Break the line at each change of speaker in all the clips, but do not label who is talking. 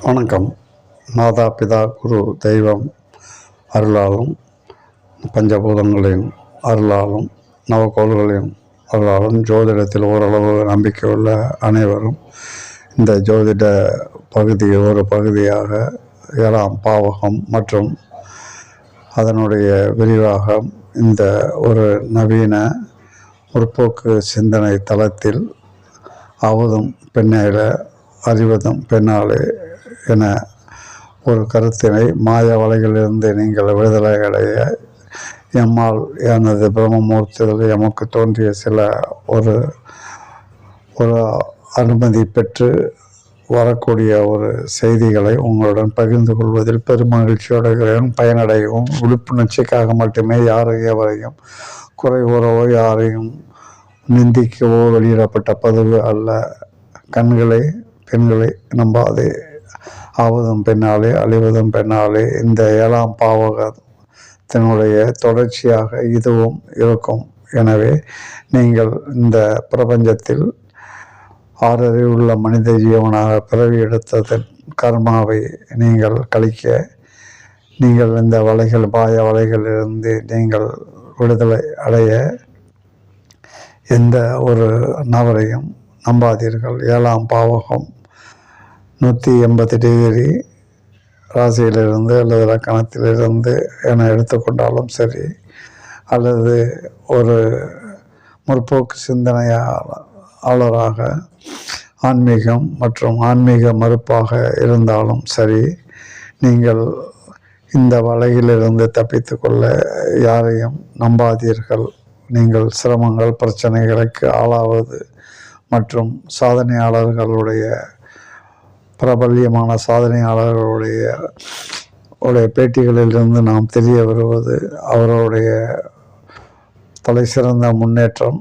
வணக்கம். மாதா பிதா குரு தெய்வம் அருளாலும் பஞ்சபூதங்களின் அருளாலும் நவக்கோள்களின் அருளாலும் ஜோதிடத்தில் ஓரளவு நம்பிக்கை உள்ள அனைவரும் இந்த ஜோதிட பகுதி ஒரு பகுதியாக ஏழாம் பாவகம் மற்றும் அதனுடைய விரிவாகம் இந்த ஒரு நவீன முற்போக்கு சிந்தனை தளத்தில் அவதும் பெண்ணையில் அறிவதும் பெண்ணாலே என ஒரு கருத்தினை மாய வலைகளிலிருந்து நீங்கள் விடுதலை அடைய எம்மால் எனது பிரம்மமூர்த்திகள் எமக்கு தோன்றிய சில ஒரு ஒரு அனுமதி பெற்று வரக்கூடிய ஒரு செய்திகளை உங்களுடன் பகிர்ந்து கொள்வதில் பெருமகிழ்ச்சியோடுகிறேன் பயனடையவும் விழிப்புணர்ச்சிக்காக மட்டுமே யாரும் எவரையும் குறை கூறவோ யாரையும் நிந்திக்கவோ வெளியிடப்பட்ட பதிவு அல்ல. கண்களை பெண்களை நம்பாதே. ஆவதும் பெண்ணாலே அழிவதும் பெண்ணாலே இந்த ஏழாம் பாவகத்தினுடைய தொடர்ச்சியாக இதுவும் இருக்கும். எனவே நீங்கள் இந்த பிரபஞ்சத்தில் ஆறறிவுள்ள மனித ஜீவனாக பிறவி எடுத்ததன் கர்மாவை நீங்கள் கழிக்க நீங்கள் இந்த வலைகள் பாய வலைகளிலிருந்து நீங்கள் விடுதலை அடைய எந்த ஒரு நபரையும் நம்பாதீர்கள். ஏழாம் பாவகம் நூற்றி எண்பது டிகிரி ராசியிலிருந்து அல்லது லக்கணத்திலிருந்து என எடுத்துக்கொண்டாலும் சரி அல்லது ஒரு முற்போக்கு சிந்தனையாளராக ஆன்மீகம் மற்றும் ஆன்மீக மறுப்பாக இருந்தாலும் சரி நீங்கள் இந்த வலையிலிருந்து தப்பித்து கொள்ள யாரையும் நம்பாதீர்கள். நீங்கள் சிரமங்கள் பிரச்சனைகளுக்கு ஆளாவது மற்றும் சாதனையாளர்களுடைய பிரபல்யமான சாதனையாளர்களுடைய உடைய பேட்டிகளிலிருந்து நாம் தெரிய வருவது அவருடைய தலை சிறந்த முன்னேற்றம்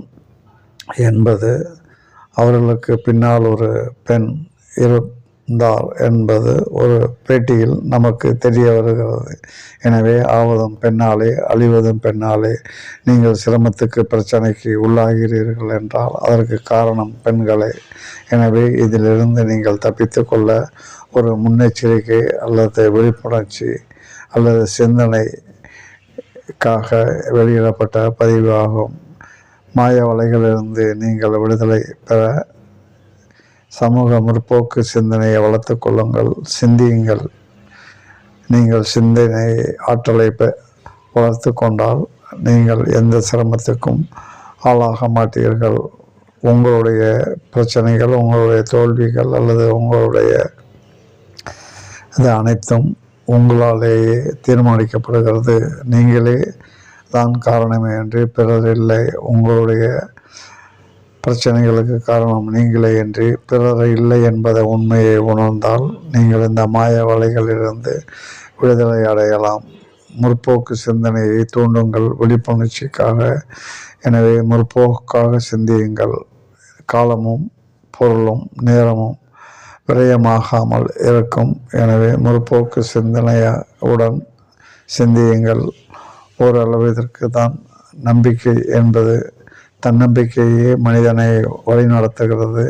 என்பது அவர்களுக்கு பின்னால் ஒரு பெண் இரு இருந்தார் என்பது ஒரு பேட்டியில் நமக்கு தெரிய வருகிறது. எனவே ஆவதும் பெண்ணாலே அழிவதும் பெண்ணாலே நீங்கள் சிரமத்துக்கு பிரச்சனைக்கு உள்ளாகிறீர்கள் என்றால் அதற்கு காரணம் பெண்களே. எனவே இதிலிருந்து நீங்கள் தப்பித்து கொள்ள ஒரு முன்னெச்சரிக்கை அல்லது விழிப்புணர்ச்சி அல்லது சிந்தனைக்காக வெளியிடப்பட்ட பதிவு ஆகும். மாய வலைகளிலிருந்து நீங்கள் விடுதலை பெற சமூக முற்போக்கு சிந்தனையை வளர்த்து கொள்ளுங்கள் சிந்தியுங்கள். நீங்கள் சிந்தனை ஆற்றலை வளர்த்து கொண்டால் நீங்கள் எந்த சிரமத்துக்கும் ஆளாக மாட்டீர்கள். உங்களுடைய பிரச்சனைகள் உங்களுடைய தோல்விகள் அல்லது உங்களுடைய இது அனைத்தும் உங்களாலேயே தீர்மானிக்கப்படுகிறது. நீங்களே தான் காரணமே என்று பிறர் இல்லை. உங்களுடைய பிரச்சனைகளுக்கு காரணம் நீங்களே என்று பிறர் இல்லை என்பதை உண்மையை உணர்ந்தால் நீங்கள் இந்த மாய வலைகளிலிருந்து விடுதலை அடையலாம். முற்போக்கு சிந்தனையை தூண்டுங்கள். விழிப்புணர்ச்சிக்காக எனவே முற்போக்காக சிந்தியுங்கள். காலமும் பொருளும் நேரமும் விரயமாகாமல் இருக்கும். எனவே முற்போக்கு சிந்தனையுடன் சிந்தியுங்கள். ஓரளவிற்கு தான் நம்பிக்கை என்பது தன்னம்பிக்கையே மனிதனை வழிநடத்துகிறது.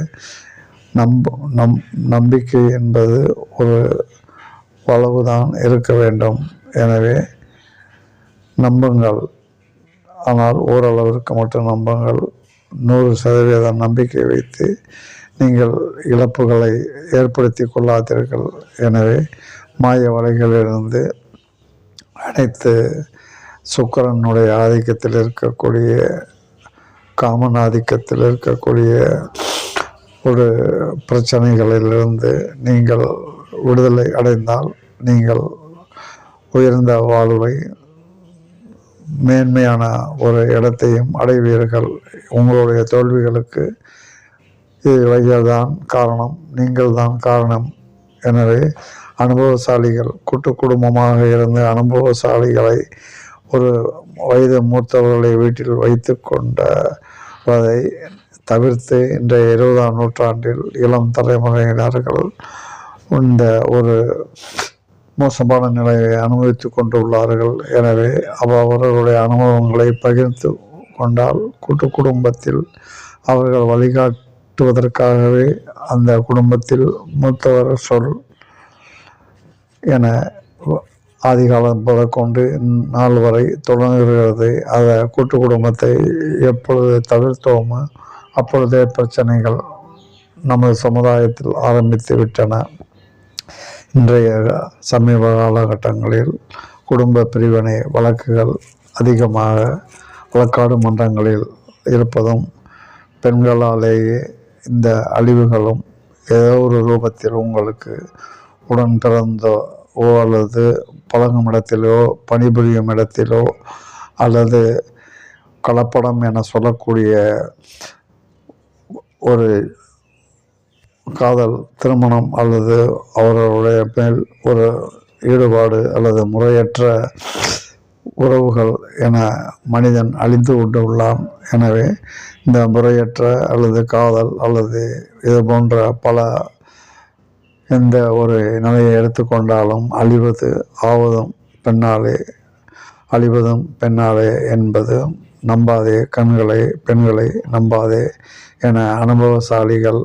நம்ப நம் நம்பிக்கை என்பது ஒரு வளவுதான் இருக்க வேண்டும். எனவே நம்புங்கள். ஆனால் ஓரளவிற்கு மட்டும் நம்புங்கள். நூறு சதவீதம் நம்பிக்கை வைத்து நீங்கள் இழப்புகளை ஏற்படுத்தி கொள்ளாதீர்கள். எனவே மாய வலைகளிலிருந்து அனைத்து சுக்கிரனுடைய ஆதிக்கத்தில் இருக்கக்கூடிய காமன் ஆதிக்கத்தில் இருக்கக்கூடிய ஒரு பிரச்சனைகளிலிருந்து நீங்கள் விடுதலை அடைந்தால் நீங்கள் உயர்ந்த வாழ்வை மேன்மையான ஒரு இடத்தையும் அடைவீர்கள். உங்களுடைய தோல்விகளுக்கு இவைகள் தான் காரணம் நீங்கள் தான் காரணம். எனவே அனுபவசாலிகள் கூட்டு குடும்பமாக இருந்து அனுபவசாலிகளை ஒரு வயது மூத்தவர்களை வீட்டில் வைத்து அதை தவிர்த்து இன்றைய இருபதாம் நூற்றாண்டில் இளம் தலைமுறையினர்கள் இந்த ஒரு மோசமான நிலையை அனுபவித்து கொண்டுள்ளார்கள். எனவே அவர்களுடைய அனுபவங்களை பகிர்ந்து கொண்டால் கூட்டு குடும்பத்தில் அவர்கள் வழிகாட்டுவதற்காகவே அந்த குடும்பத்தில் மூத்தவர் சொல் என ஆதிகாலம் முதற்கொண்டு நாள் வரை தொடங்குகிறது. அதை கூட்டு குடும்பத்தை எப்பொழுது தவிர்த்தோமோ அப்பொழுதே பிரச்சனைகள் நமது சமுதாயத்தில் ஆரம்பித்து விட்டன. இன்றைய சமீப காலகட்டங்களில் குடும்ப பிரிவினை வழக்குகள் அதிகமாக வழக்காடு மன்றங்களில் இருப்பதும் பெண்களாலேயே இந்த அழிவுகளும் ஏதோ ஒரு ரூபத்தில் உங்களுக்கு உடன் பிறந்தோ ஓ அல்லது பழகும் இடத்திலோ பணிபுரியும் இடத்திலோ அல்லது கலப்படம் என சொல்லக்கூடிய ஒரு காதல் திருமணம் அல்லது அவர்களுடைய மேல் ஒரு ஈடுபாடு அல்லது முறையற்ற உறவுகள் என மனிதன் அழிந்து கொண்டு உள்ளான் எனவே இந்த முறையற்ற அல்லது காதல் அல்லது இது போன்ற பல எந்த ஒரு நிலையை எடுத்துக்கொண்டாலும் அழிவது ஆவதும் பெண்ணாலே அழிவதும் பெண்ணாலே என்பது நம்பாதே கண்களை பெண்களை நம்பாதே என அனுபவசாலிகள்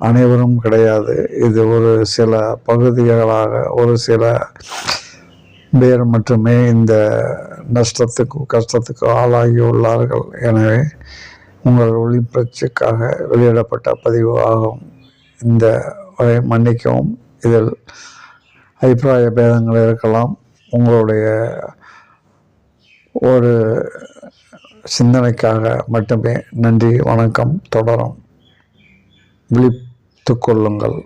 அனைவரும் கிடையாது. இது ஒரு சில பகுதிகளாக ஒரு சில பேர் மட்டுமே இந்த நஷ்டத்துக்கு கஷ்டத்துக்கு ஆளாகி உள்ளார்கள். எனவே உங்கள் ஒளிப்பிரச்சுக்காக வெளியிடப்பட்ட பதிவு ஆகும். இந்த வரை மன்னிக்கவும். இதில் அபிப்பிராய பேதங்கள் இருக்கலாம். உங்களுடைய ஒரு சிந்தனைக்காக மட்டுமே நன்றி வணக்கம் தொடரும். விழித்து கொள்ளுங்கள்.